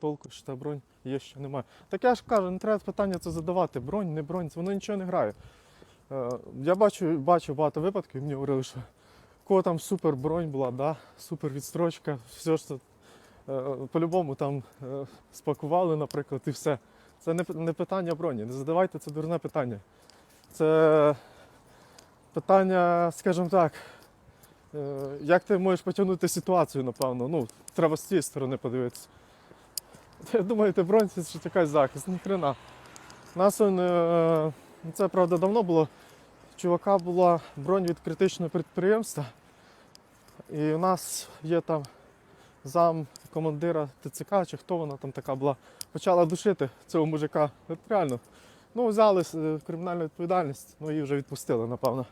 толку, що та бронь є, що немає. Так я ж кажу, не треба питання це задавати. Бронь, не бронь, воно нічого не грає. Е, Я бачу, бачу багато випадків, мені говорили, що кого там супер бронь була, да, супер відстрочка, все ж е, по-любому там е, спакували, наприклад, і все. Це не, не питання броні. Не задавайте це дурне питання. Це питання, скажімо так, е, як ти можеш потягнути ситуацію, напевно. Ну, треба з цієї сторони подивитися. Я думаю, ти бронь це ж якась захист, ніхрена. Нас он, е, ну, це правда давно було. Чувака була бронь від критичного підприємства. І у нас є там зам командира ТЦК, чи хто вона там така була, почала душити цього мужика. От реально. Ну, взяли е, кримінальну відповідальність, ну її вже відпустили, напевно.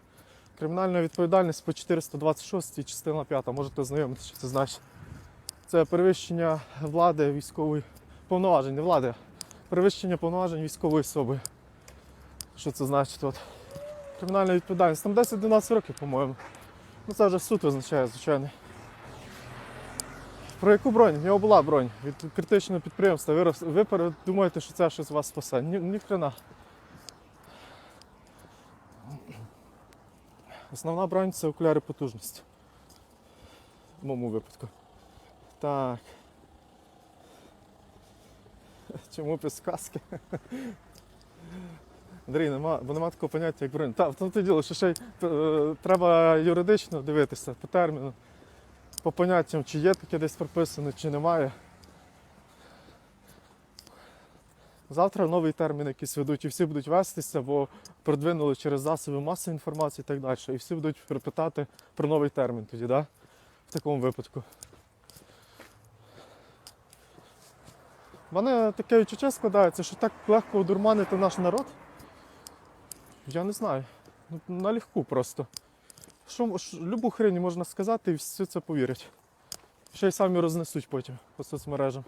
Кримінальна відповідальність по 426 частина 5, можете знайомитися, що це значить. Це перевищення влади військової повноважень, не влади, перевищення повноважень військової особи. Що це значить? От. Кримінальна відповідальність. Там 10-12 років, по-моєму. Ну це вже суд визначає, звичайно. Про яку бронь? В нього була бронь від критичного підприємства. Ви, ви думаєте, що це щось вас спасе. Ні, ні хрена. Основна бронь це окуляри потужності. В моєму випадку. Так. Чому підсказки? Андрій, нема, бо нема такого поняття, як бронь. Так, в тому то діло, що ще й е, треба юридично дивитися по терміну, по поняттям, чи є таке десь прописано, чи немає. Завтра новий термін якийсь ведуть, і всі будуть вестися, бо продвинули через засоби масової інформації і так далі. І всі будуть питати про новий термін тоді, да? в такому випадку. У мене таке відчуття складається, що так легко одурманити наш народ. Я не знаю. Ну, налегку просто. Що, що, любу хрень можна сказати і все це повірять. Ще й самі рознесуть потім по соцмережам.